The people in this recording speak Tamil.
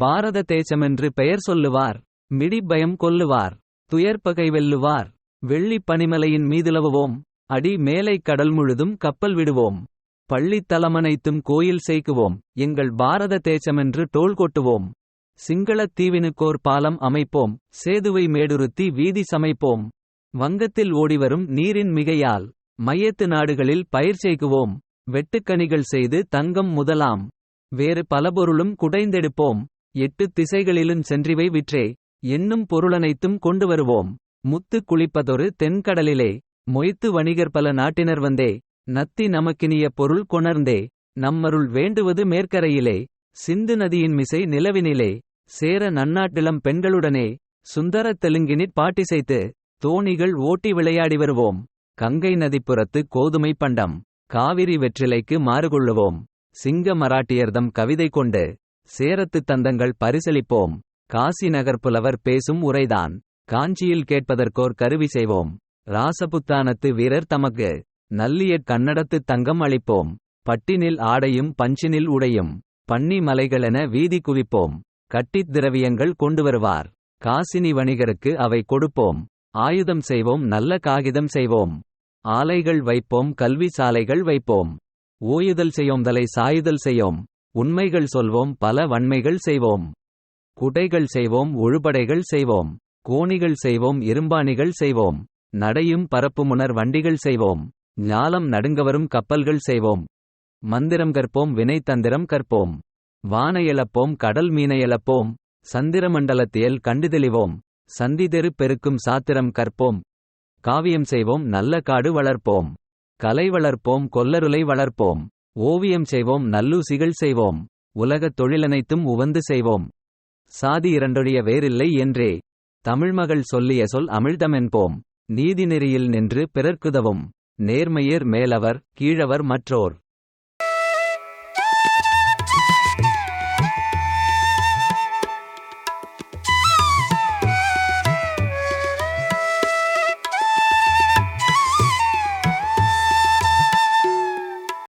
பாரத தேசமென்று பெயர் சொல்லுவார். மிடிப்பயம் கொல்லுவார். துயர்பகை வெல்லுவார். வெள்ளிப் பனிமலையின் மீதுலவுவோம். அடி மேலை கடல் முழுதும் கப்பல் விடுவோம். பள்ளித் தலமனைத்தும் கோயில் சேர்க்குவோம் எங்கள் பாரத தேசமென்று டோல் கொட்டுவோம். சிங்களத் தீவினுக்கோர் பாலம் அமைப்போம். சேதுவை மேடுருத்தி வீதி சமைப்போம். வங்கத்தில் ஓடிவரும் நீரின் மிகையால் மையத்து நாடுகளில் பயிர் செய்குவோம். வெட்டுக்கணிகள் செய்து தங்கம் முதலாம். வேறு பலபொருளும் குடைந்தெடுப்போம். எட்டு திசைகளிலும் சென்றிவை விற்றே என்னும் பொருளனைத்தும் கொண்டு வருவோம் முத்து குளிப்பதொரு தென்கடலிலே மொய்த்து வணிகர் பல நாட்டினர் வந்தே நத்தி நமக்கினிய பொருள் கொணர்ந்தே நம்மருள் வேண்டுவது மேற்கரையிலே சிந்து நதியின் மிசை நிலவினிலே சேர நன்னாட்டிலம் பெண்களுடனே சுந்தரத் தெலுங்கினிற் பாட்டிசைத்து தோணிகள் ஓட்டி விளையாடி வருவோம். கங்கை நதிப்புறத்து கோதுமை பண்டம் காவிரி வெற்றிலைக்கு மாறுகொள்ளுவோம் சிங்க மராட்டியர்தம் கவிதை கொண்டு சேரத்துத் தந்தங்கள் பரிசளிப்போம். காசி நகர் புலவர் பேசும் உரைதான். காஞ்சியில் கேட்பதற்கோர் கருவி செய்வோம். ராசபுத்தானத்து வீரர் தமக்கு நல்லியற் கன்னடத்துத் தங்கம் அளிப்போம். பட்டினில் ஆடையும் பஞ்சினில் உடையும். பன்னி மலைகளென வீதி குவிப்போம். கட்டித் திரவியங்கள் கொண்டு வருவார். காசினி வணிகருக்கு அவை கொடுப்போம். ஆயுதம் செய்வோம் நல்ல காகிதம் செய்வோம். ஆலைகள் வைப்போம் கல்வி சாலைகள் வைப்போம். ஓயுதல் செய்யோம்தலை சாயுதல் செய்யோம். உண்மைகள் சொல்வோம் பல வன்மைகள் செய்வோம். குடைகள் செய்வோம் ஒழுபடைகள் செய்வோம். கோணிகள் செய்வோம் இரும்பாணிகள் செய்வோம். நடையும் பரப்புமுனர் வண்டிகள் செய்வோம். ஞாலம் நடுங்கவரும் கப்பல்கள் செய்வோம். மந்திரம் கற்போம் வினைத்தந்திரம் கற்போம். வானை எழப்போம் கடல் மீனை எழப்போம் சந்திரமண்டலத்தியல் கண்டுதெளிவோம் சந்திதெரு பெருக்கும் சாத்திரம் கற்போம். காவியம் செய்வோம் நல்ல காடு வளர்ப்போம். கலை வளர்ப்போம் கொல்லருளை வளர்ப்போம். ஓவியம் செய்வோம் நல்லூசிகள் செய்வோம். உலகத் தொழிலனைத்தும் உவந்து செய்வோம். சாதி இரண்டொழிய வேறில்லை என்றே. தமிழ்மகள் சொல்லிய சொல் அமிழ்தமென்போம். நீதிநெறியில் நின்று பிறர்க்குதவும். நேர்மையர் மேலவர் கீழவர் மற்றோர்.